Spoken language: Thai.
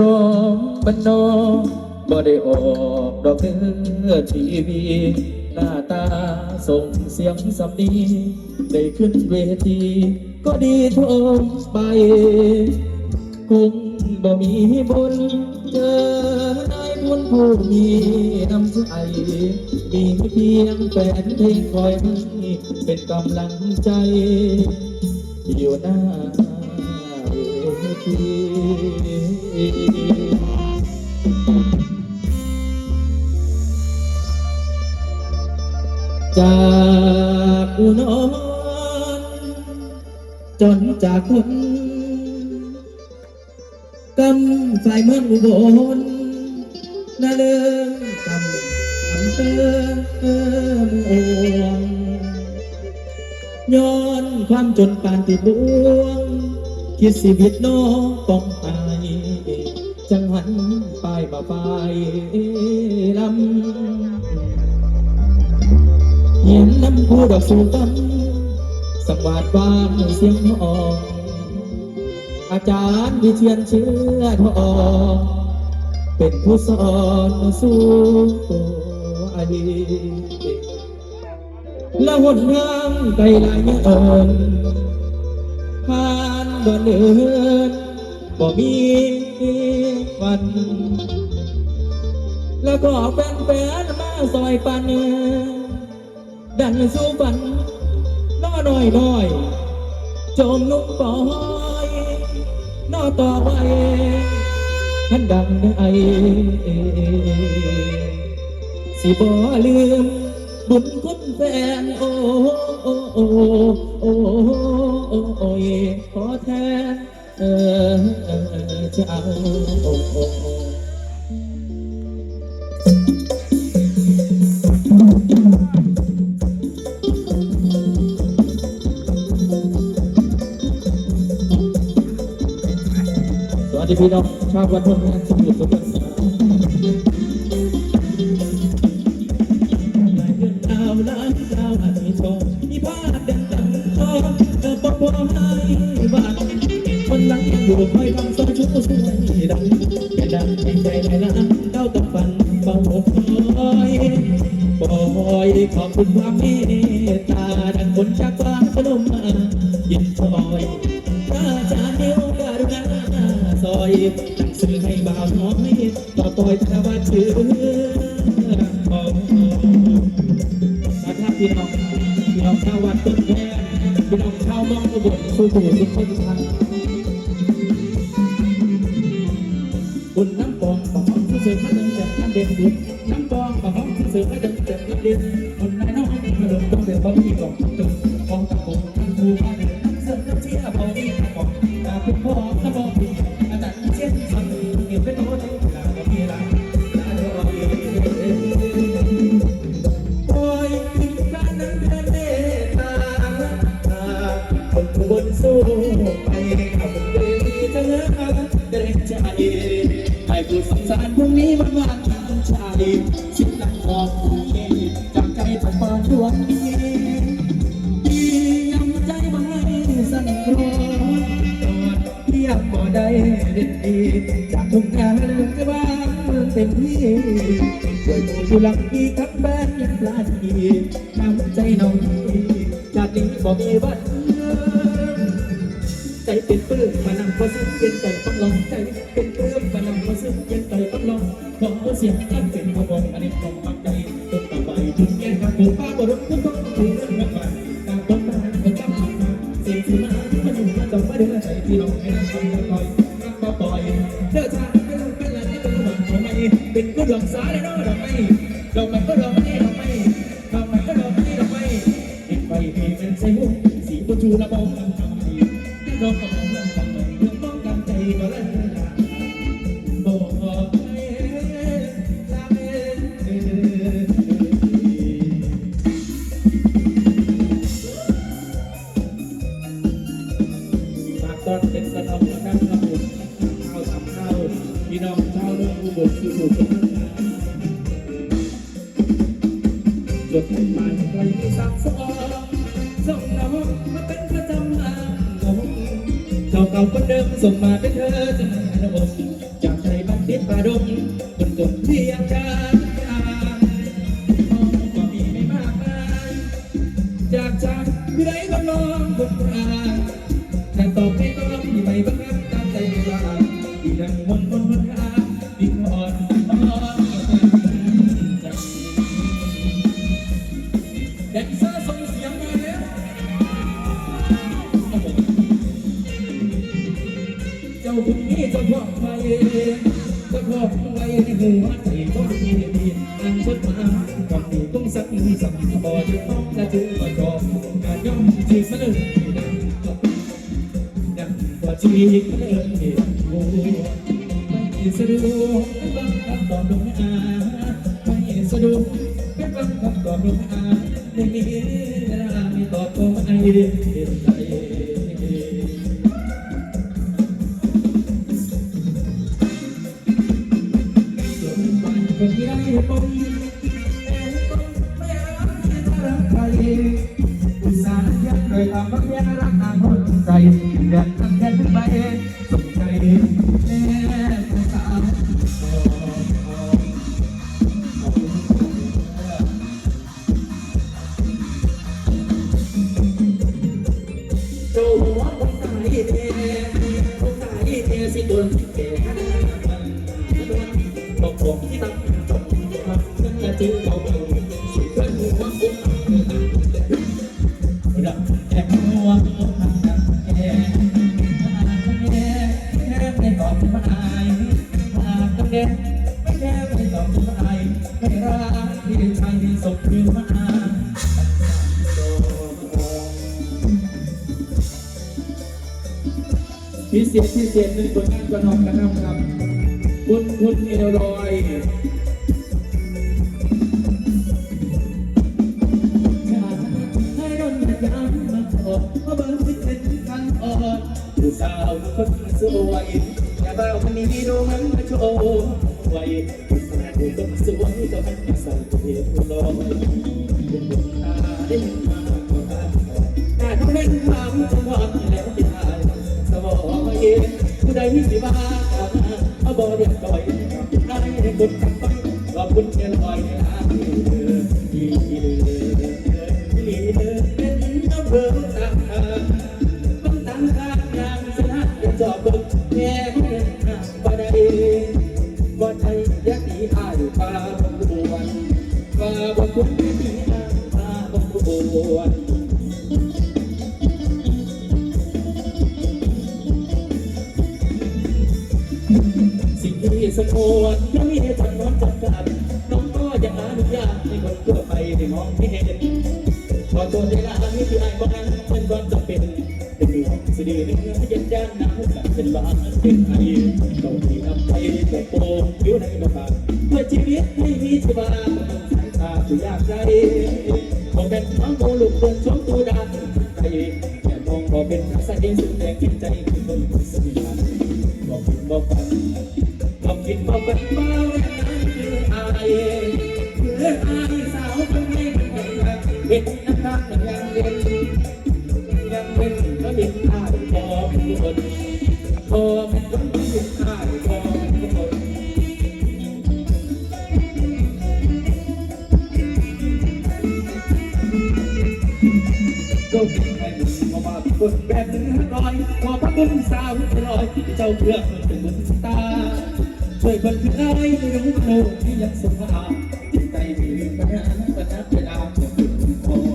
รองบ้านนอบ่ได้ออกดอกเนื้อทีวี หน้าตาส่งเสียงสำนีได้ขึ้นเวที ก็ดีทมไปคงบ่มีบุญเจอนายบุญผู้มีน้ำใจมีเพียงแฟนเพลงคอยให้เป็นกำลังใจ อยู่หน้า จากอุนอนจนจากคนกำสายเมืองอุบลนาเลิงกำอำเภอเมืองย้อนความจนปานติดบวง คิดชีวิตน้องต้องตายจังหันไปมาไปลำเห็นน้ำผู้ดอกสูกันสังวาดวางเสียงนองอาจารย์วิเชียนเชื้อทองเป็นผู้สอนสู้อดีและหนทางไกลหลายเอินผ่าน บ่เนินบ่มีวัน แล้วก็แฟนๆมาซอยปัน ดันสู้ฝันน้อน้อยน้อยจมนุ่มปอยน้อต่อไปท่านดังได้สิบ่ลืมบุญคุณแฟนโอ้โอ้โอ้ โอ้โอ้ยขอแทนเออเออจ้าโอ้โอ้โอ้สวัสดีพี่น้องชาววัดพลงานสมุทรสงคร บ้านคนหลังอยู่คอยฟังสองชั่วสวยดังดังใจใจลล้านเก้ากับฟันเบาคอยปล่อยขอบคุณความเมตตาดังคนจากฟ้าพนมมายินชอยพระอาจารย์เดียวการุณาซอยตั้งสือให้บ่าวน้อยต่อปล่อยธนวัฒน์ชื่อของนะครับพี่น้องพี่น้องชาววัดต้น อุบลสู่ผู้ทุกคนทุกท่านบุญน้ำปองของห้องที่เสือมาเดินจากน้ำเด่นดุน้ำปองของห้องที่เสือมาเดินจากน้ำเด่นบนนายน้องมาเดินต้องเดินบ่มีกองจง ชายชิดหลังออกจากใจจากปานดวงนี้ที่ยังใจไม่สั่นคลอนกอดเพียงบ่ได้เด็ดดีจากทุ่งนาเลิกบ้านเต็มที่ด้วยมืออยู่หลังอีกทั้งแบนยังปลาดีน้ำใจน้องพี่จากนี้บ่มีวันใจเป็นปื้มมานั่งพอซึ้งเย็นใจต้องลองใจเป็นปื้มมานั่งพอซึ้งเย็น เสียงกันเป็นขบวนอันนี้ของปักใจต้นต่อไปถึงแก่ครับผมป้าบ่รู้ทุกคนทุกเรื่องมากมายตามต้นมาคนจำมาเสียงสีมาที่มันอยู่มาจงมาเดือใจที่น้องให้นั่งฟังคอยนั่งมาปล่อยเด้อชาเป็นลูกเป็นหลานเป็นหวังของไม่เป็นกุดหลงสาเลยเนาะดอกไม้ดอกไม้ก็ดอกไม้ดอกไม้ดอกไม้ก็ดอกไม้ดอกไม้เด็กไปเพเป็นใส่หุ้สีบนชูระบองทำทำไมดอกกระบอกเรื่องทำ มาเป็นประจำมานของเก่าเก่าคนเดิมส่งมาเป็นเธอจะหาระบบจากดงคนจนเพียงชา ไฟในหัวใจก็มีดีอันชดมากับผู้ต้องสักสักพอจะต้องและถึงมาจอบการย่อมจีบมาเลยดังว่าจีบม ส่าห์ยักโดยความรักแย่รักนางคนใจแดดตั้งแค่ถึงใบสมใจแม่ผู้สาวโจ้หัวคนตายเทคนตายเทสิโดนแก่บอกผมที่ตั้งจบมานั่นแหละจึงเอา เศษพิเศษหนึ่งผลงานกระนองกระนำครับคุณคุณเอลลอยให้รนยามาขอเพราะบางทีเป็นทางอ่อนผู้สาวคนสวยแต่บ่าวคนนี้ดูมันมาโชว์ไว้ผู้สาวคนสวยก็มันมาใส่ตัว ผู้ใดสิบ้าเอาบ่เรียบร้อยได้ให้คนกลับไสิ่งที่สมควรน้องมีจำนวนจำกัดน้องก็อยังอนุญาตให้คนทั่วไปได้มองไม่เห็นขอตัวเวลาที่ที่ไอ้บ้านเป็นความจำเป็นเป็นดวงสะดือเนื้อเย็นด้านน้ำสักเป็นบ้านเป็นไอต้องที่นำไปแต่โป่งอยู่ในกระบะเพื่อชีวิตให้มีชีวาสายตาผู้ยากใจขอเป็นน้องโมลูกเดินชมตัวดานใจอย่มองขอเป็นนักแสดงสุดแรงจิตใจคือคนสนิทบอกคุณบอกกันบอกกิน บอกกันเมาอย่างนั้นคืออายคืออายสาวคนนี้เป็นแบบเห็นนะครับมันยังเล่นยังเล่นแล้วเห็นอายบอกคนพอเป็นคนที่เห็นอายบอกคนก็เป็นแค่หนึ่งมาบาดกดแบบหนึ่งร้อยขอพระคุณสาวร้อยเจ้าเพื่อนเป็นบุญตา คนคือที่ยังสงหา